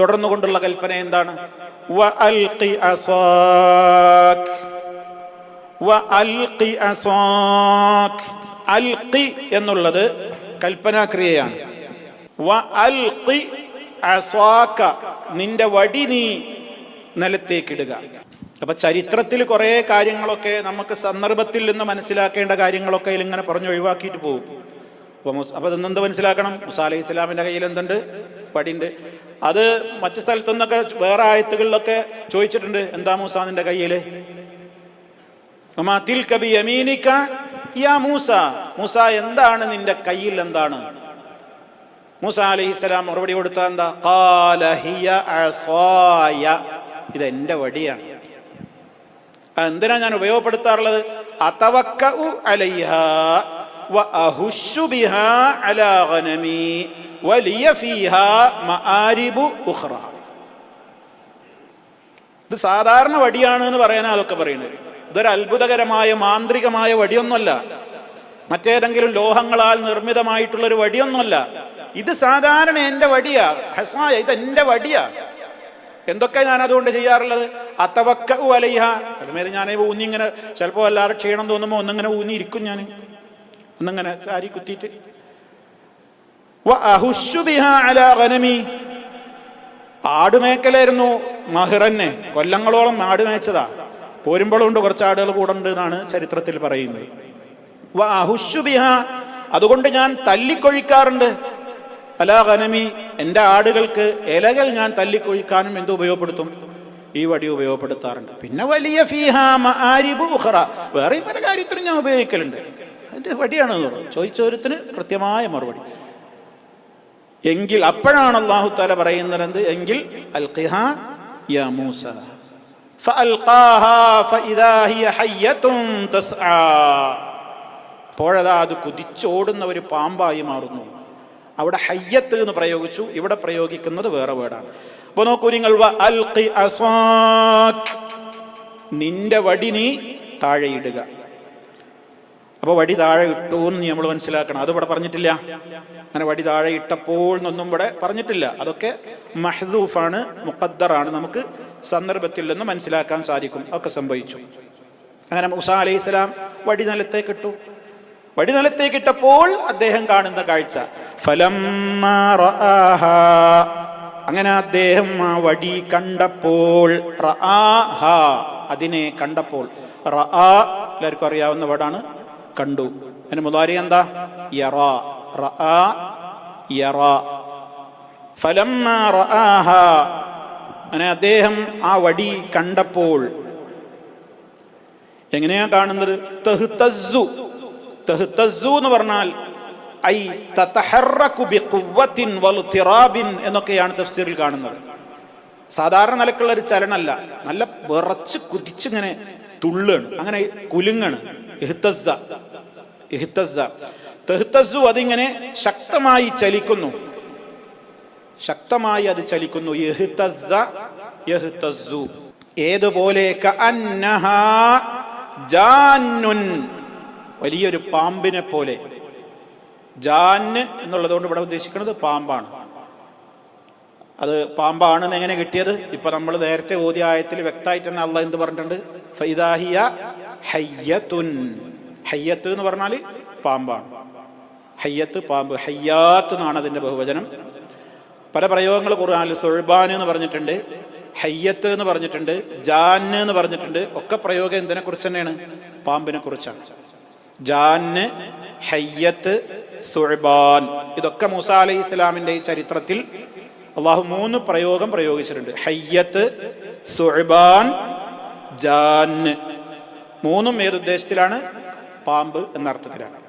തുടർന്നുകൊണ്ടുള്ള കൽപ്പന എന്താണ്? എന്നുള്ളത് കൽപ്പനാക്രിയയാണ്. നിന്റെ വടി നീ നിലത്തേക്കിടുക. അപ്പൊ ചരിത്രത്തിൽ കുറേ കാര്യങ്ങളൊക്കെ നമുക്ക് സന്ദർഭത്തിൽ നിന്ന് മനസ്സിലാക്കേണ്ട കാര്യങ്ങളൊക്കെ ഇങ്ങനെ പറഞ്ഞു ഒഴിവാക്കിയിട്ട് പോകും. അപ്പോൾ മുസ് അപ്പോൾ ഇതെന്ത് മനസ്സിലാക്കണം? മുസാ അലൈഹി ഇസ്ലാമിന്റെ കയ്യിൽ എന്തുണ്ട്? വടിയുണ്ട് അത് മറ്റു സ്ഥലത്തു നിന്നൊക്കെ വേറെ ആയത്തുകളിലൊക്കെ ചോദിച്ചിട്ടുണ്ട്. എന്താ മൂസ നിന്റെ യാ മൂസ. മൂസ എന്താണ് നിന്റെ കയ്യിൽ എന്താണ്? മൂസ അലൈഹി സ്വലാം മറുപടി കൊടുത്ത എന്താ? "ഖാല ഹിയ അസ്വായ." ഇത് എന്റെ വടിയാണ്. എന്തിനാ ഞാൻ ഉപയോഗപ്പെടുത്താറുള്ളത്? അതവക്ക അലൈഹ വ അലാ ഗനമി. വലിയ ഫീഹ മആരിബു ഉഖ്റ. ഇത് സാധാരണ വടിയാണ് എന്ന് പറയാനാ അതൊക്കെ പറയുന്നത്. ഇതൊരു അത്ഭുതകരമായ മാന്ത്രികമായ വടിയൊന്നുമല്ല. മറ്റേതെങ്കിലും ലോഹങ്ങളാൽ നിർമ്മിതമായിട്ടുള്ള ഒരു വടിയൊന്നുമല്ല. ഇത് സാധാരണ എന്റെ വടിയാ. ഹസായ ഇത് എന്റെ വടിയാ. എന്തൊക്കെ ഞാൻ അതുകൊണ്ട് ചെയ്യാറുള്ളത്? അത്തവക്ക വലയ്യ അതുമേലെ ഞാൻ ഊന്നി ഇങ്ങനെ ചിലപ്പോൾ എല്ലാവരും ക്ഷീണം തോന്നുമ്പോൾ ഒന്നിങ്ങനെ ഊന്നിയിരിക്കും ഞാൻ ഒന്നിങ്ങനെ ചാരി കുത്തിയിട്ട് വ അഹുശു ബിഹാ അലാ ഗനമി ആടുമേക്കലായിരുന്നു മഹിറന്നെ. കൊല്ലങ്ങളോളം ആട് മേച്ചതാ. പോരുമ്പോഴുണ്ട് കുറച്ച് ആടുകൾ കൂടെ ഉണ്ട് എന്നാണ് ചരിത്രത്തിൽ പറയുന്നത്. വ അഹുശു ബിഹ അതുകൊണ്ട് ഞാൻ തല്ലിക്കൊഴിക്കാറുണ്ട്. അലാ ഖനമി എന്റെ ആടുകൾക്ക് ഇലകൾ ഞാൻ തല്ലിക്കൊഴിക്കാനും എന്ത് ഉപയോഗപ്പെടുത്തും? ഈ വടി ഉപയോഗപ്പെടുത്താറുണ്ട്. പിന്നെ വലിയ വേറെ പല കാര്യത്തിനും ഞാൻ ഉപയോഗിക്കലുണ്ട്. അതിന്റെ വടിയാണ്. ചോദിച്ചോരത്തിന് കൃത്യമായ മറുപടി. എങ്കിൽ അപ്പോഴാണ് അള്ളാഹു താല പറയുന്നത് എങ്കിൽ യാ മൂസ. അപ്പോഴതാ അത് കുതിച്ചോടുന്ന ഒരു പാമ്പായി മാറുന്നു. അവിടെ ഹയ്യത്ത് എന്ന് പ്രയോഗിച്ചു. ഇവിടെ പ്രയോഗിക്കുന്നത് വേറെ വേർഡാണ് അപ്പൊ നോക്കൂ നിങ്ങൾ നിന്റെ വടി നീ താഴെയിടുക അപ്പൊ വടി താഴെ ഇട്ടു എന്ന് നമ്മൾ മനസ്സിലാക്കണം. അത് ഇവിടെ പറഞ്ഞിട്ടില്ല. അങ്ങനെ വടി താഴെ ഇട്ടപ്പോൾ എന്നൊന്നും ഇവിടെ പറഞ്ഞിട്ടില്ല. അതൊക്കെ മഹദൂഫാണ് മുഖദ്ദറാണ്. നമുക്ക് സന്ദർഭത്തിൽ നിന്ന് മനസ്സിലാക്കാൻ സാധിക്കും. അതൊക്കെ സംഭവിച്ചു. അങ്ങനെ മുസ അലൈഹി സ്വലാം വടി നിലത്തേക്ക് ഇട്ടു. വടി നിലത്തേക്ക് ഇട്ടപ്പോൾ അദ്ദേഹം കാണുന്ന കാഴ്ച. ഫലം. അങ്ങനെ അദ്ദേഹം ആ വടി കണ്ടപ്പോൾ. അതിനെ കണ്ടപ്പോൾ എല്ലാവർക്കും അറിയാവുന്ന വേർഡാണ് കണ്ടു. അതിന് മുതാരി എന്താ? യറ. യറ. ഫലമ്മാ റആഹ. അങ്ങനെ അദ്ദേഹം ആ വടി കണ്ടപ്പോൾ എങ്ങനെയാ കാണുന്നത്? തഹ്തസ്സു. തഹ്തസ്സു എന്ന് പറഞ്ഞാൽ ഐ തതഹറകു ബിഖുവത്തിൻ വൽതിറാബിൻ എന്നൊക്കെയാണ് തഫ്സീറിൽ കാണുന്നത്. സാധാരണ നിലക്കുള്ള ഒരു ചലനല്ല. നല്ല വിറച്ച് കുതിച്ചിങ്ങനെ തുള്ളാണ് അങ്ങനെ കുലുങ്ങാണ്. ഇഹ്തസ്സ ഇഹ്തസ്സ. തഹ്തസ്സു അതിങ്ങനെ ശക്തമായി ചലിക്കുന്നു. ശക്തമായി അത് ചലിക്കുന്നു. ഏതുപോലെ വലിയൊരു പാമ്പിനെ പോലെ. ജാന്ന് എന്നുള്ളതുകൊണ്ട് ഇവിടെ ഉദ്ദേശിക്കുന്നത് പാമ്പാണ്. അത് പാമ്പാണെന്ന് എങ്ങനെ കിട്ടിയത്? ഇപ്പൊ നമ്മൾ നേരത്തെ ഓദ്യായത്തിൽ വ്യക്തമായിട്ട് തന്നെ അള്ള എന്ത് പറഞ്ഞിട്ടുണ്ട്? ഫൈദാഹിയ ഹയ്യത്തുൻ. ഹയ്യത്ത് എന്ന് പറഞ്ഞാൽ പാമ്പാണ്. ഹയ്യത്ത് പാമ്പ്. ഹയ്യാത്ത് എന്നാണ് അതിന്റെ ബഹുവചനം. പല പ്രയോഗങ്ങൾ ഖുർആനിൽ സുൽബാൻ എന്ന് പറഞ്ഞിട്ടുണ്ട് ഹയ്യത്ത് എന്ന് പറഞ്ഞിട്ടുണ്ട് ജാന്ന് എന്ന് പറഞ്ഞിട്ടുണ്ട്. ഒക്കെ പ്രയോഗം എന്തിനെ കുറിച്ച് തന്നെയാണ്? പാമ്പിനെ കുറിച്ചാണ് ജാന്ന് ഹയ്യത്ത് സുൽബാൻ ഇതൊക്കെ മൂസ അലൈഹി ഇസ്ലാമിന്റെ ഈ ചരിത്രത്തിൽ അള്ളാഹു മൂന്ന് പ്രയോഗം പ്രയോഗിച്ചിട്ടുണ്ട്. ഹയ്യത്ത് സുൽബാൻ ജാന്ന് മൂന്നും ഏതുദ്ദേശത്തിലാണ് പാമ്പ് എന്ന അർത്ഥത്തിലാണ്